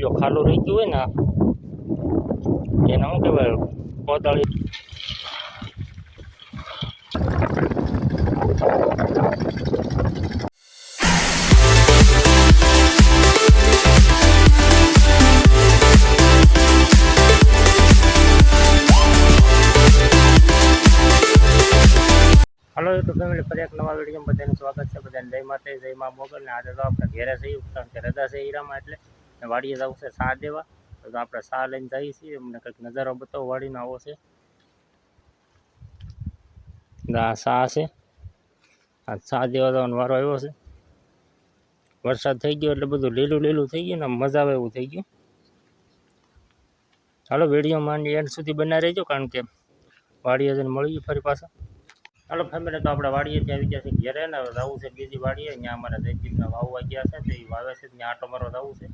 એટલું ખાલું રહી ગયો હોય ને, એને શું કહેવાય કોદાળી હલો યુટ્યુબ ફેમિલી ફરી એક નવા વીડિયો બધાનું સ્વાગત છે. બધાને જય માતા જય મા મોગલ ને આજે તો આપણે ઘેરે સહી કે રજા છે હીરામાં એટલે. ને વાડીએ જવું છે સા દેવા. તો આપણે સા લઈને જઈએ છીએ. અમને કંઈક નજારો બતાવો. વાડીનો આવો છે. આ સા છે. આ સા દેવા જવાનો વારો આવ્યો છે. વરસાદ થઈ ગયો એટલે બધું લીલું લીલું થઈ ગયું ને મજા આવે એવું થઈ ગયું. ચાલો વીડિયો માંડી એન્ડ સુધી બનાવી રહેજો કારણ કે વાડીએ જઈને મળીએ ફરી પાછા. હાલો ફેમિલી તો આપણે વાડીએથી આવી ગયા છે ઘેરે ને જવું છે બીજી વાડીએ. ત્યાં અમારે જયદીપના વાવવા ગયા છે, તો વાવે છે, ત્યાં આટો મારવા જવું છે.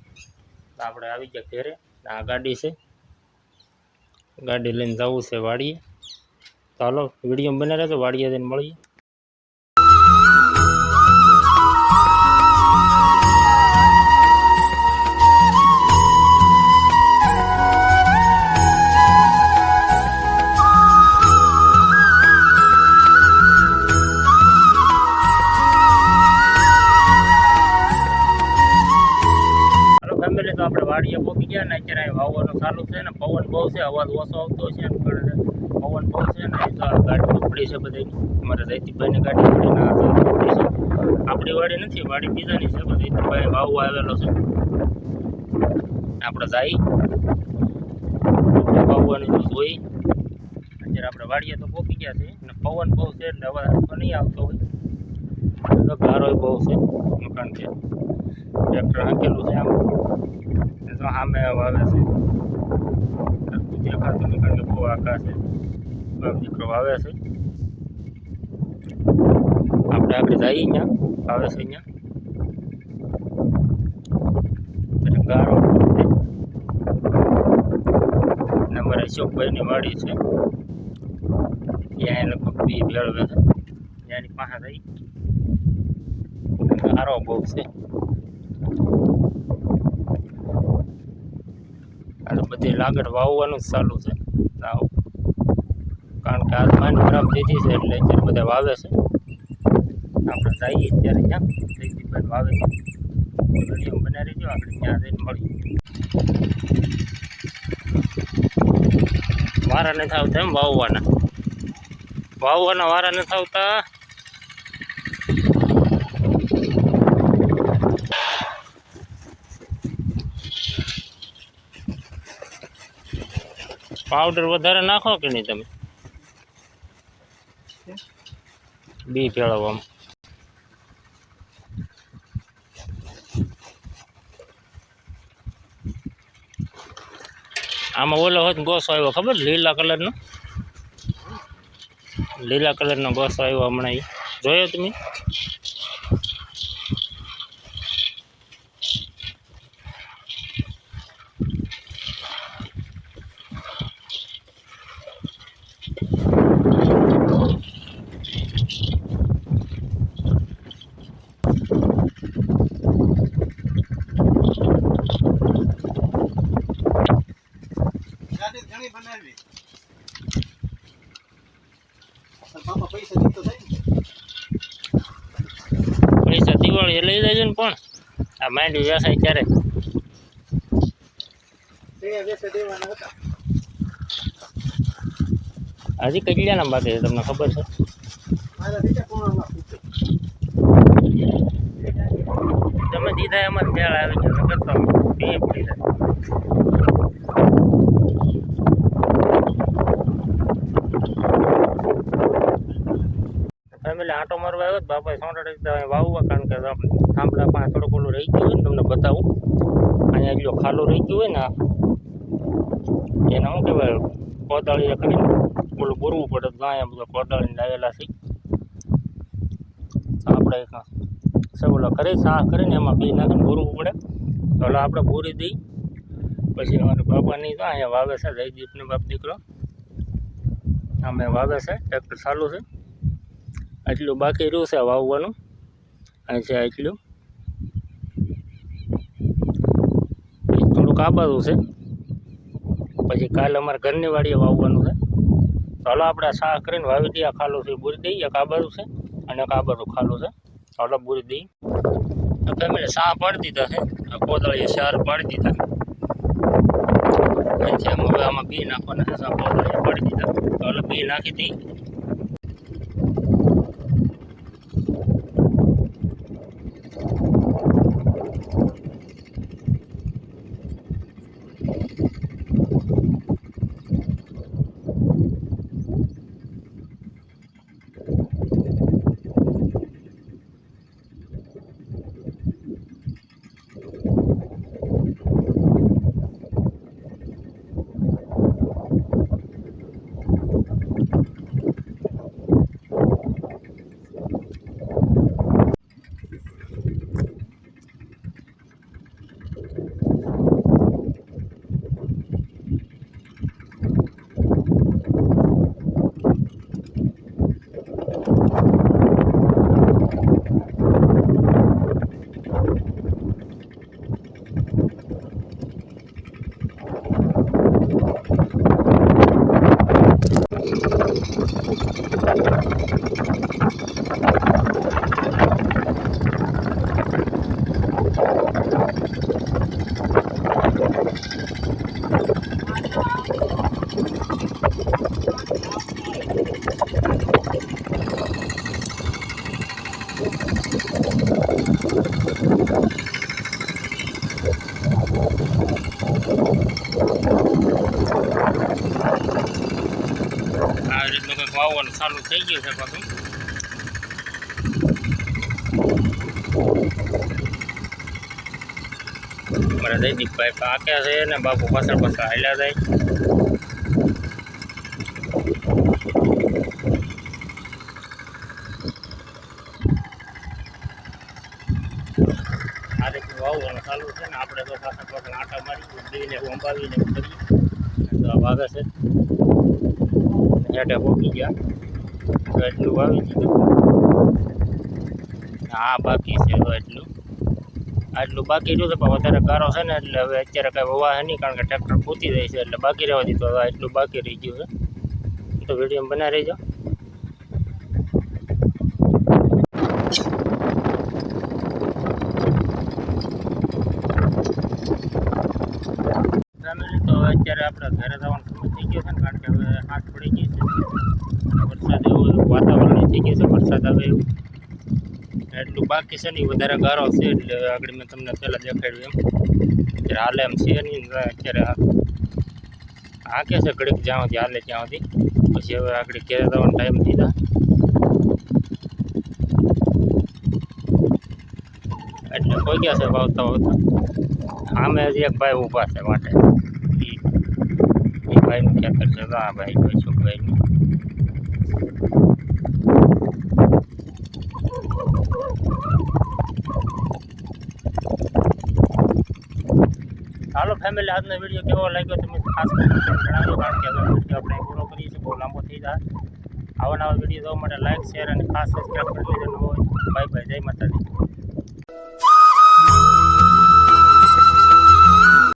તો આપણે આવી ગયા ઘેરે આ ગાડી છે. ગાડી લઈને જવું છે વાડીએ. તો હાલો, વીડિયો બને રહેજો, વાડીએ જઈને મળીએ. વાડીએ અને અત્યારે વાવવાનું ચાલુ છે ને, પવન બહુ છે, અવાજ ઓછો આવતો છે ને પવન બહુ છે ને ગાડી ઉપડી છે બધી અમારે જયદીપભાઈની ગાડી પડી ના પડી છે. આપણી વાડી નથી, વાડી બીજાની છે, પણ જયદીપભાઈ વાવવા આવેલો છે. આપણે જાય. વાવવાની તો જોઈ. અત્યારે આપણે વાડીએ તો પોકી ગયા છે ને પવન બહુ છે એટલે અવાજ તો નહીં આવતો હોય. ગારો બહુ છે મકાન છે ટ્રેક્ટર હાંકેલું છે આમ. તો સામે વાવે છે. દેખાતું નહીં કારણ કે બહુ આકાશ છે. દીકરો વાવે છે. આપણે આગળ જઈએ અહીંયા વાવે છે અહીંયા ગારો છે. ને અમારા અશોકભાઈની વાડી છે. ત્યાં લગભગ બી ભેળવે છે. ત્યાંની પાસે જઈ ગારો બહુ છે. આ આગળ વાવવાનું જ ચાલુ છે. સાવ કારણ કે આ માંડ ખરાબ દીધી છે એટલે અત્યારે બધા વાવે છે. આપણે જઈએ ત્યારે ત્યાં. જયદીપભાઈ વાવે છે. વીડિયો બનાવી દો આપણે ત્યાં જઈને મળીએ. વારા નથી આવતા એમ વાવવાના. વાવવાના વારા નથી આવતા. પાવડર વધારે નાખો કે નહીં તમે? બી ભેળવવામાં આમાં ઓલો હોત ગોસો આવ્યો, ખબર? લીલા કલરનો? લીલા કલરનો ગોસો આવ્યો હમણાં એ જોયો તમે? પૈસા એ દિવાળી લઈ લેજો ને પણ. આ માંડવી વ્યવસાય હતા. હજી કેટલાના બાકી છે તમને ખબર છે? તમે દીધા એમાં જ મેળ આવી ગયો નકર બે પડી જાય. ફેમિલી આટો મારવા આવ્યો તો બાપાએ સોંટાડી વાવવા, કારણ કે થાંભલા પાસે થોડુંક ઓલું રહી ગયું હોય ને તમને બતાવું. અહીંયા જો ખાલું રહી ગયું હોય ને, એને શું કહેવાય કોદાળી કરીને ઓલું બોરવું પડે ગાય બધા કોદાળીને લાવેલા છે. આપણે સગોલા કરે સા કરીને એમાં બી નાખીને બોરવું પડે. તો આપણે બોરી દઈ, પછી અમારા બાપાની તો અહીંયા વાવે છે, જયદીપને બાપ દીકરો. અમે વાવે છે, ટ્રેક્ટર ચાલુ છે. એટલું બાકી રહ્યું છે વાવવાનું. અહીં છે આટલું. થોડુંક થોડુંક છે. પછી કાલે અમારે ઘરની વાડીએ વાવવાનું છે. ચાલો આપણે શાહ કરીને વાવી દઈએ. ખાલું છે બુરી દઈએ. કાબરું આ છે અને કાબરું ખાલું છે. ચાલો બુરી દઈએ. ફેમિલી સા પાડી દીધા છે. આ કોદળીએ શાર પાડી દીધા. આમ હવે આમાં બી નાખવાના છે. પાડી દીધા. ચાલો બી નાખી દઈએ. આ રીતનું કંઈક વાવવાનું ચાલુ થઈ ગયું છે પાછું. મારા જયદીપભાઈ પાક્યા છે ને બાપુ પાછળ પાછળ હાલ્યા જાય. આ રીતનું વાવવાનું ચાલુ છે ને આપણે તો પાછળ પાછળ આટા મારી દીને અંબાવીને કરીએ. તો આ વાગે છે. હેઠે પહોંચી ગયા. એટલું વાવી દીધું. હા બાકી છે તો એટલું આટલું બાકી રહ્યું છે, પણ વધારે ગારો છે ને, એટલે હવે અત્યારે કાંઈ વવા છે નહીં, કારણ કે ટ્રેક્ટર પૂતી જાય છે, એટલે બાકી રહેવા દીધું. હવે એટલું બાકી રહી ગયું છે. તો વીડિયો બનાવી ફેમિલી તો અત્યારે આપણે ઘરે જવાનો સમય થઈ ગયો કારણ કે હવે હાથ પડી ગઈ છે. વરસાદ એવું વાતાવરણ થઈ ગયું છે, વરસાદ આવે એવું. એટલું બાકી છે ને વધારે ગારો છે, એટલે આગળ મેં તમને પહેલાં દેખાડ્યું એમ. અત્યારે હાલે એમ છે નહીં અત્યારે આ કે છે ઘડીક જ્યાં સુધી હાલે ત્યાં સુધી પછી હવે આગળ ક્યારે જવાનો ટાઈમ દીધા. એટલે કોઈ ગયા છે વાવતા વાવતા? આમે હજી એક ભાઈ ઊભા છે માટે ભાઈનું ખેતર છે તો ભાઈ કોઈ છોકરાઈનું હાલો ફેમિલી આજનો વીડિયો કેવો લાગ્યો તમે ખાસ કરીએ છીએ, બહુ લાંબો થઈ જાય. આવા નવા વીડિયો જોવા માટે લાઈક શેર અને ખાસ સબસ્ક્રાઈબ કરી લેજો, ન હોય બાય બાય જય માતાજી.